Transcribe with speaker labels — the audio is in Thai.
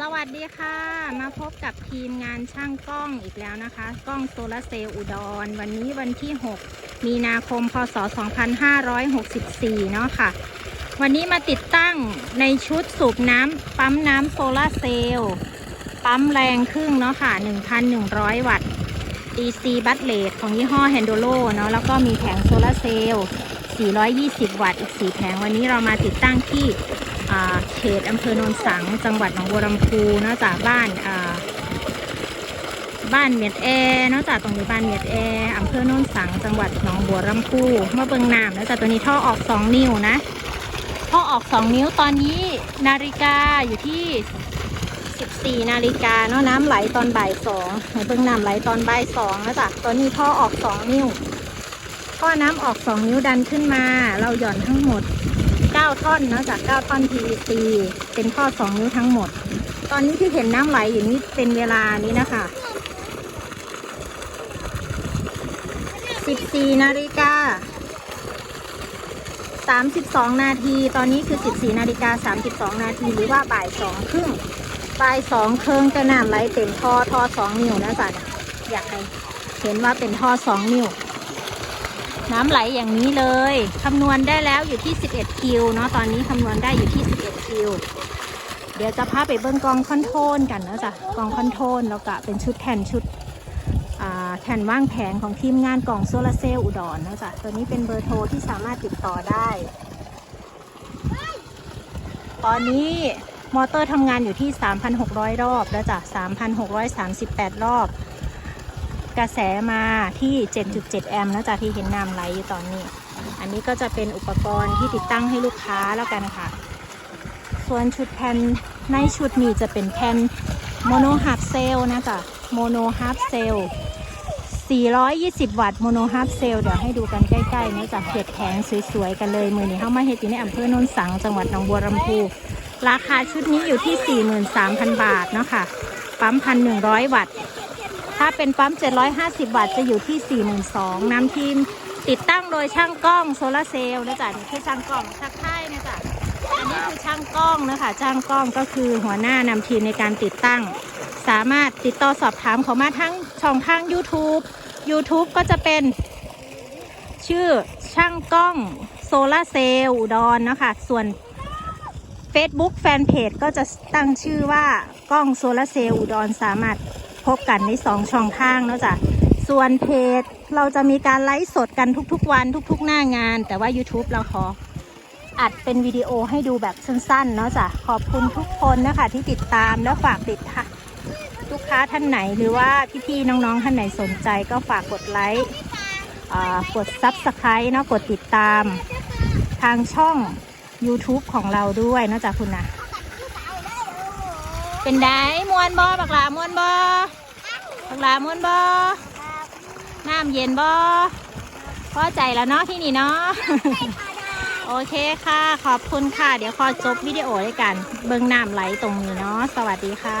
Speaker 1: สวัสดีค่ะ มาพบกับทีมงานช่างกล้องอีกแล้วนะคะ กล้องโซลาร์เซลล์อุดร วันนี้วันที่ 6 มีนาคม พศ 2564 เนาะค่ะ วันนี้มาติดตั้งในชุดสูบน้ำปั๊มน้ำโซลาร์เซลล์ปั๊มแรงครึ่งเนาะค่ะ 1,100 วัตต์ DC บัตเลตของยี่ห้อ h a n d o l o เนาะแล้วก็มีแผงโซลาร์เซลล์ 420 วัตต์อีก 4 แผง วันนี้เรามาติดตั้งที่เขตอำเภอโนนสัง จังหวัดหนองบัวลำพูนอกจากบ้านาบ้านเมียดแอเนอกจากตรงนี้บ้านเมียดแออำเภอโนนสัง จังหวัดหนองบัวลำพูเมื่อเบิงน้ำแล้วจากตัวนี้ท่อออก 2 นิ้วนะท่อออก 2 นิ้วตอนนี้นาฬิกาอยู่ที่ 14 นาฬิกาเนาะน้ำไหลตอนบ่ายสองเบิ่งน้ำไหลตอนบ่ายสองแล้วจ้ะตอนนี้ท่อออก 2 นิ้ว ท่อน้ำออก 2 นิ้วดันขึ้นมา เราหย่อนทั้งหมด 9 ท่อนเนาะจาก 9 ท่อน PVC เป็นท่อ 2 นิ้วทั้งหมด ตอนนี้ที่เห็นน้ำไหลอยู่นี้เป็นเวลานี้นะคะ 14 นาฬิกา32 นาที ตอนนี้คือ 14 นาฬิกา 32 นาที หรือว่าบ่าย2ครึ่ง บ่าย2เครื่องจะน้ำไหลเต็มท่อ ท่อ 2 นิ้วนะจ๊ะอยากให้เห็นว่าเป็นท่อ 2 นิ้ว น้ำไหลอย่างนี้เลยคำนวณได้แล้วอยู่ที่ 11 คิวเนาะตอนนี้คำนวณได้อยู่ที่ 11 คิว เดี๋ยวจะพาไปเบิ้งกองคอนโทรลกันนะจ๊ะกองคอนโทรลแล้วก็เป็นชุดแผ่นชุดแผ่นว่างแผงของทีมงานกล่องโซลาร์เซลล์อุดรนะจ๊ะตัวนี้เป็นเบอร์โทรที่สามารถติดต่อได้ ตอนนี้มอเตอร์ทำงานอยู่ที่ 3,600 รอบแล้วจ้ะ3,638 รอบ กระแสมาที่ 7.7 แอมป์นะจ๊ะที่เห็นน้ำไหลอยู่ตอนนี้ อันนี้ก็จะเป็นอุปกรณ์ที่ติดตั้งให้ลูกค้าแล้วกันค่ะ ส่วนชุดแผ่นในชุดนี้จะเป็นแผ่นโมโนฮาร์ฟเซลนะจ๊ะโมโนฮาร์ฟเซล420 วัตต์โมโนฮาร์ฟเซลเดี๋ยวให้ดูกันใกล้ๆนะจ๊ะเห็ดแผงสวยๆ กันเลยมือนี้เข้ามาเห็ดอยู่ในอำเภอโนนสัง จังหวัดหนองบัวลำพู ราคาชุดนี้อยู่ที่ 43,000 บาทเนาะค่ะ ปั๊ม 1,100 วัตต์ ถ้าเป็นปั๊ม 750 วัตต์จะอยู่ที่ 42,000นำทีมติดตั้งโดยช่างกล้องโซลาเซลล์นะจ๊ะนี่คือช่างกล้องชักค่ายนะจ๊ะอันนี้คือช่างกล้องนะคะช่างกล้องก็คือหัวหน้านำทีมในการติดตั้ง สามารถติดต่อสอบถามเขามาทั้งช่องทาง YouTube YouTube ก็จะเป็น ชื่อช่างกล้องโซลาเซลล์อุดรนะคะส่วน Facebook Fanpage ก็จะตั้งชื่อว่ากล้องโซลาเซลล์อุดรสามารถ พบกันในสองช่องทางเนาะจ้ะส่วนเพจเราจะมีการไลฟ์สดกันทุกๆ วันทุกๆ หน้างาน แต่ว่า YouTube เราขออัดเป็นวิดีโอให้ดูแบบสั้นๆ เนาะจ้ะขอบคุณทุกคนนะคะที่ติดตามและฝากติดค่ะลูกค้าท่านไหนหรือว่าพี่ๆน้องๆท่านไหนสนใจก็ฝากกดไลค์กด Subscribe เนาะกดติดตามทางช่อง YouTube ของเราด้วยเนาะจ้ะคุณนะ เป็นไดมวนบอบักหลามวนบอบักหลามวนบอน้ำเย็นบอพอใจแล้วเนาะที่นี่เนาะโอเคค่ะ ขอบคุณค่ะ เดี๋ยวขอจบวิดีโอด้วยกัน เบิ้งน้ำไหลตรงนี้เนาะสวัสดีค่ะ